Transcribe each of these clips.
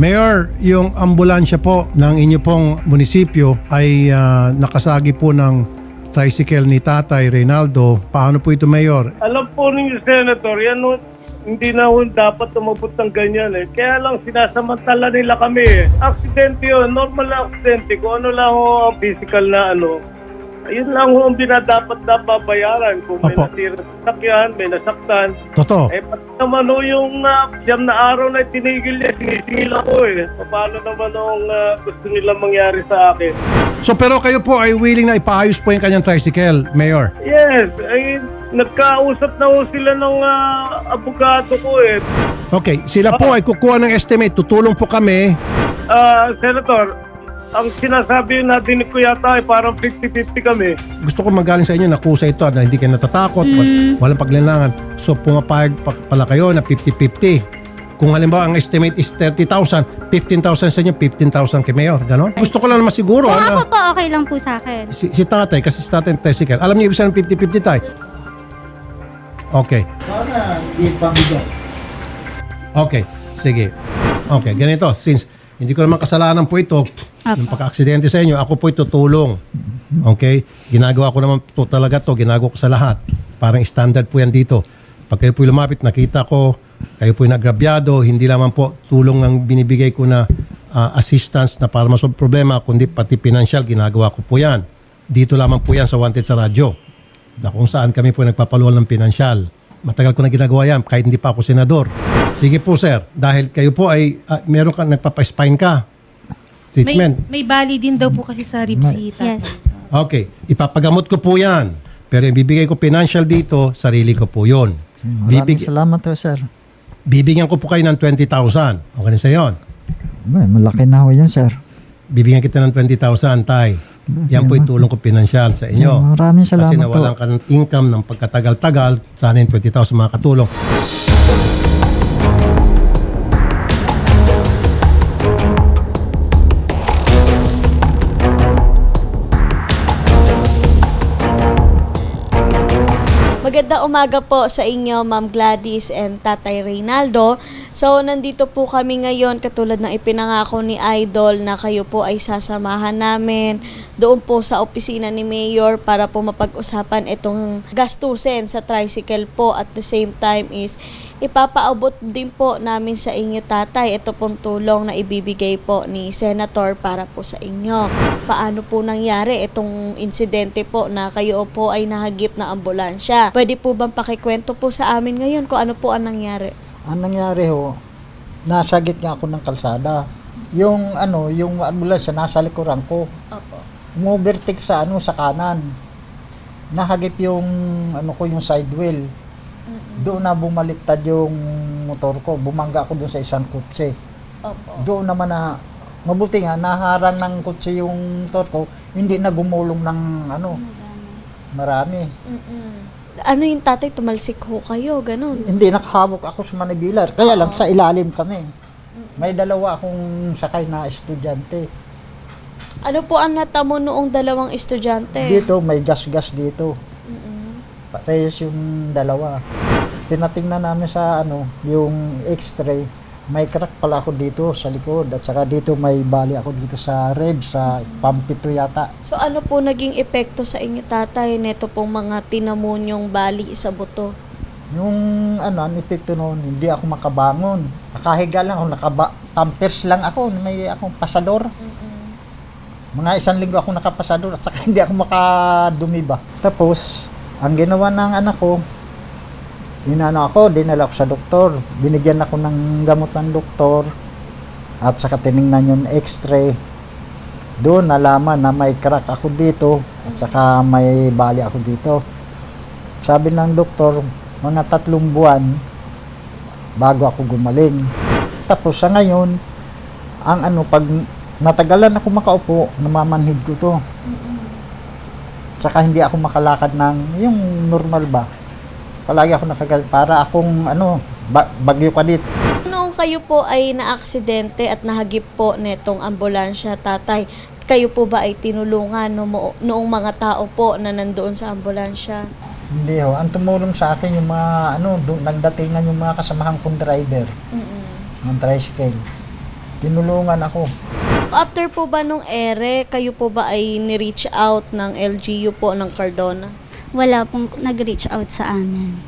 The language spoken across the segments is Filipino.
Mayor, yung ambulansya po ng inyo pong munisipyo ay ah, nakasagi po ng tricycle ni Tatay Reynaldo. Paano po ito, Mayor? Alam po ninyo, Senator, yan hindi na ho dapat umabot ng ganyan eh. Kaya lang sinasamantala nila kami eh. Aksidente yun, normal na aksidente. Kung ano lang ho ang physical na ano, ayun lang ho ang binadapat na babayaran. Kung may Opo. nasira sa sakyan, may nasaktan. Totoo. Eh, pati naman ho yung uh, siyam na araw na tinigil niya, sinisingil ako eh. Paano naman ang ah, gusto nila mangyari sa akin? So pero kayo po ay willing na ipaayos po yung kanyang tricycle, Mayor. Yes, ay nagkausap na ho sila ng ah, abogado ko eh. Okay, sila po ay kukuha ng estimate. Tutulong po kami. Ah, Senator, ang sinasabi natin ko yata ay parang 50-50 kami. Gusto ko magaling sa inyo na kusa ito na hindi kayo natatakot, wal- walang paglinlangan. So pumapayag pa- pala kayo na 50-50. Kung halimbawa ang estimate is 30,000, 15,000 sa inyo, 15,000 kay Mayor. Ganon? Gusto ko lang na masiguro. Kung ano, ako po, okay lang po sa akin. si, si tatay, kasi si tatay ng tricycle. Alam niyo ibig sabihin ng 50-50 tayo? Okay. Sana hindi pa bigat. Okay. Sige. Okay, ganito. Since hindi ko naman kasalanan po ito, yung pagka-aksidente sa inyo, ako po ito tulong. Okay? Ginagawa ko naman po talaga to, ginagawa ko sa lahat. Parang standard po yan dito. Pag kayo po lumapit, nakita ko, kayo po nagrabyado, hindi lamang po tulong ang binibigay ko na ah, assistance na para masolve problema, kundi pati financial, ginagawa ko po yan. Dito lamang po yan sa Wanted sa Radyo na kung saan kami po nagpapaluwal ng pinansyal. Matagal ko na ginagawa yan kahit hindi pa ako senador. Sige po sir, dahil kayo po ay ah, meron ka nagpapa-spine ka. May, Treatment. may bali din daw po kasi sa ribs si tatay. Yes. Okay, ipapagamot ko po yan. Pero yung bibigay ko financial dito, sarili ko po yun. Maraming Bibig, salamat ho, sir. bibigyan ko po kayo ng 20,000. Okay na sa yon. Malaki na ho yun, sir. Bibigyan kita ng 20,000, tay. Yan po itulong ko pinansyal sa inyo. Maraming salamat Kasi nawalan po. ka ng income ng pagkatagal-tagal, sana yung 20,000 makakatulong. Maganda umaga po sa inyo, Ma'am Gladys and Tatay Reynaldo. So, nandito po kami ngayon katulad ng ipinangako ni Idol na kayo po ay sasamahan namin doon po sa opisina ni Mayor para po mapag-usapan itong gastusin sa tricycle po at the same time is ipapaabot din po namin sa inyo tatay ito pong tulong na ibibigay po ni Senator para po sa inyo. Paano po nangyari itong insidente po na kayo po ay nahagip na ambulansya? Pwede po bang pakikwento po sa amin ngayon kung ano po ang nangyari? Ang nangyari ho, nasa gitna ako ng kalsada. Yung ano, yung ambulansya nasa likuran ko. Opo. Umovertake sa ano sa kanan. Nahagip yung ano ko yung side wheel. Doon na bumaliktad yung motor ko. Bumangga ako doon sa isang kutse. Opo. Doon naman na mabuti nga naharang ng kutse yung motor ko, hindi na gumulong ng ano, marami. Ano yung tatay, tumalsik ho kayo, ganun. Hindi nakahabok ako sa Manibilar. Kaya lang sa ilalim kami. May dalawa akong sakay na estudyante. Ano po ang natamo noong dalawang estudyante? Dito may gas-gas dito. Parehas yung dalawa. Tinatingnan namin sa ano, yung x-ray. May crack pala ako dito sa likod at saka dito may bali ako dito sa rib sa pampito yata. So ano po naging epekto sa inyo tatay neto pong mga tinamonyong bali sa buto? Yung ano, ang epekto noon, hindi ako makabangon. Nakahiga lang ako, nakaba, pampers lang ako, may akong pasador. Mga isang linggo ako nakapasador at saka hindi ako makadumi ba. Tapos, ang ginawa ng anak ko, inano ako, dinala ko sa doktor. Binigyan ako ng gamot ng doktor at saka tiningnan yung x-ray. Doon nalaman na may crack ako dito at saka may bali ako dito. Sabi ng doktor, mga tatlong buwan bago ako gumaling. Tapos sa ngayon, ang ano, pag natagalan ako makaupo, namamanhid ko to. Tsaka hindi ako makalakad ng yung normal ba. Palagi ako nakagal para akong ano, ba- bagyo kadit. Noong kayo po ay naaksidente at nahagip po netong ambulansya tatay, kayo po ba ay tinulungan no, noong mga tao po na nandoon sa ambulansya? Hindi ho. Ang tumulong sa akin yung mga ano, doon nagdatingan yung mga kasamahan kong driver Mm-mm. ng tricycle. Tinulungan ako. After po ba nung ere, kayo po ba ay ni-reach out ng LGU po ng Cardona? Wala pong nag-reach out sa amin.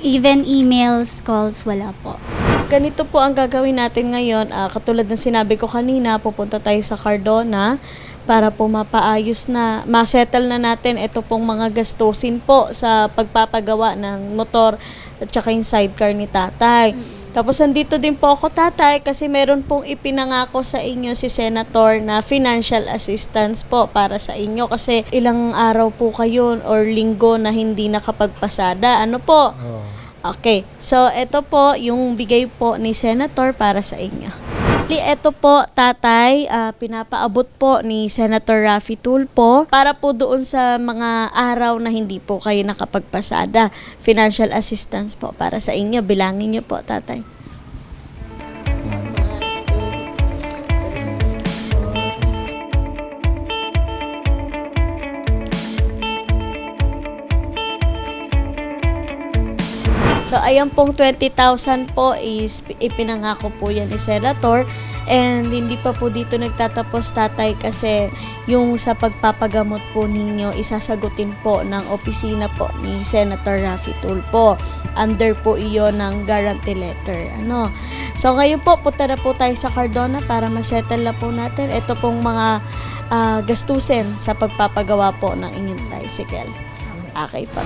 Even emails, calls, wala po. Ganito po ang gagawin natin ngayon. Ah, katulad ng sinabi ko kanina, pupunta tayo sa Cardona para po mapaayos na, masettle na natin ito pong mga gastusin po sa pagpapagawa ng motor at saka yung sidecar ni tatay. Tapos andito din po ako tatay kasi meron pong ipinangako sa inyo si Senator na financial assistance po para sa inyo kasi ilang araw po kayo or linggo na hindi nakapagpasada. Ano po? Okay. So, ito po yung bigay po ni Senator para sa inyo. Ito po, tatay, ah, pinapaabot po ni Senator Raffy Tulpo para po doon sa mga araw na hindi po kayo nakapagpasada. Financial assistance po para sa inyo. Bilangin niyo po, tatay. So, ayan pong 20,000 po is ipinangako po yan ni Senator. And hindi pa po dito nagtatapos tatay kasi yung sa pagpapagamot po ninyo, isasagutin po ng opisina po ni Senator Raffy Tulpo. Under po iyon ng guarantee letter. Ano? So, ngayon po, punta na po tayo sa Cardona para masettle na po natin. Ito pong mga ah, gastusin sa pagpapagawa po ng inyong tricycle. Okay pa.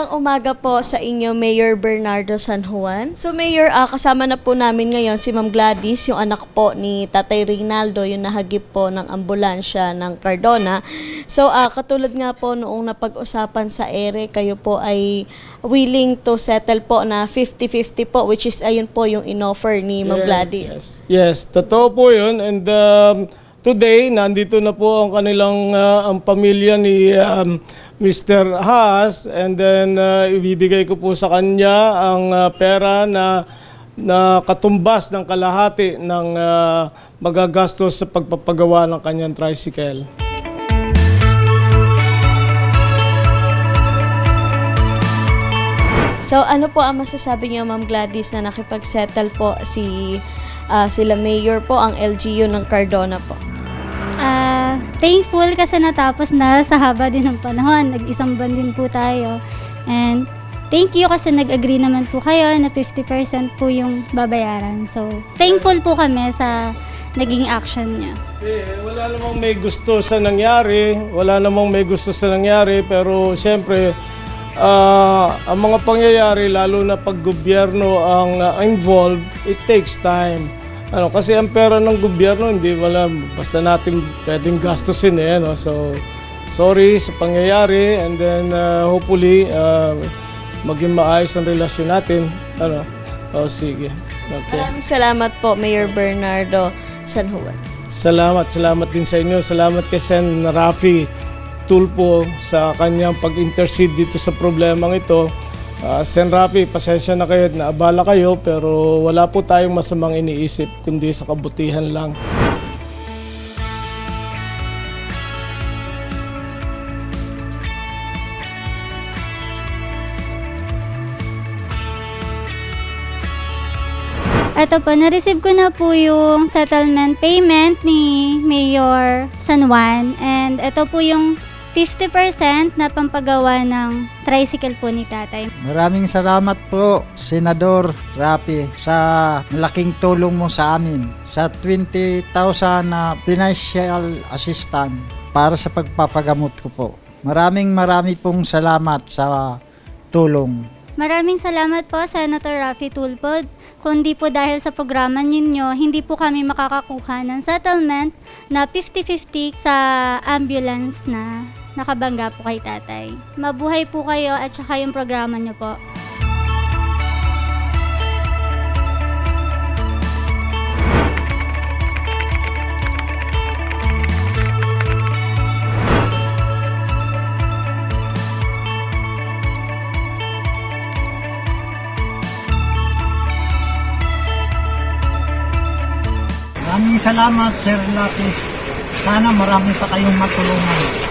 Magandang umaga po sa inyo, Mayor Bernardo San Juan. So Mayor, ah, kasama na po namin ngayon si Ma'am Gladys, yung anak po ni Tatay Rinaldo, yung nahagip po ng ambulansya ng Cardona. So ah, katulad nga po noong napag-usapan sa ere, kayo po ay willing to settle po na 50-50 po, which is ayun po yung inoffer ni Ma'am Gladys. Yes, yes, totoo po yun. And um, today, nandito na po ang kanilang uh, ang pamilya ni um, Mr. Haas and then uh, ibibigay ko po sa kanya ang uh, pera na na katumbas ng kalahati ng uh, magagastos sa pagpapagawa ng kanyang tricycle. So ano po ang masasabi niyo Ma'am Gladys na nakipag-settle po si ah, sila Mayor po ang LGU ng Cardona po? Thankful kasi natapos na sa haba din ng panahon. Nag-isang buwan din po tayo. And thank you kasi nag-agree naman po kayo na 50% po yung babayaran. So, thankful po kami sa naging action niya. Kasi wala namang may gusto sa nangyari, wala namang may gusto sa nangyari, pero siyempre, ah, ang mga pangyayari, lalo na pag gobyerno ang ah, involved, it takes time. Ano, kasi ang pera ng gobyerno, hindi wala, basta natin pwedeng gastusin eh. No? So, sorry sa pangyayari and then ah, hopefully, ah, maging maayos ang relasyon natin. Ano? O, sige. Okay. Maraming salamat po Mayor Bernardo San Juan. Salamat, salamat din sa inyo. Salamat kay Sen Rafi Tulpo sa kanyang pag-intercede dito sa problemang ito. Ah, Sen Rafi, pasensya na kayo at naabala kayo pero wala po tayong masamang iniisip kundi sa kabutihan lang. Ito po, na-receive ko na po yung settlement payment ni Mayor San Juan. And ito po yung 50% na pampagawa ng tricycle po ni tatay. Maraming salamat po, Senador Rapi, sa malaking tulong mo sa amin. Sa 20,000 na financial assistant para sa pagpapagamot ko po. Maraming marami pong salamat sa tulong. Maraming salamat po, Senator Raffy Tulfo. Kundi po dahil sa programa ninyo, hindi po kami makakakuha ng settlement na 50-50 sa ambulance na nakabangga po kay tatay. Mabuhay po kayo at saka yung programa niyo po. Maraming salamat Sir Lapis. Sana marami pa kayong matulungan.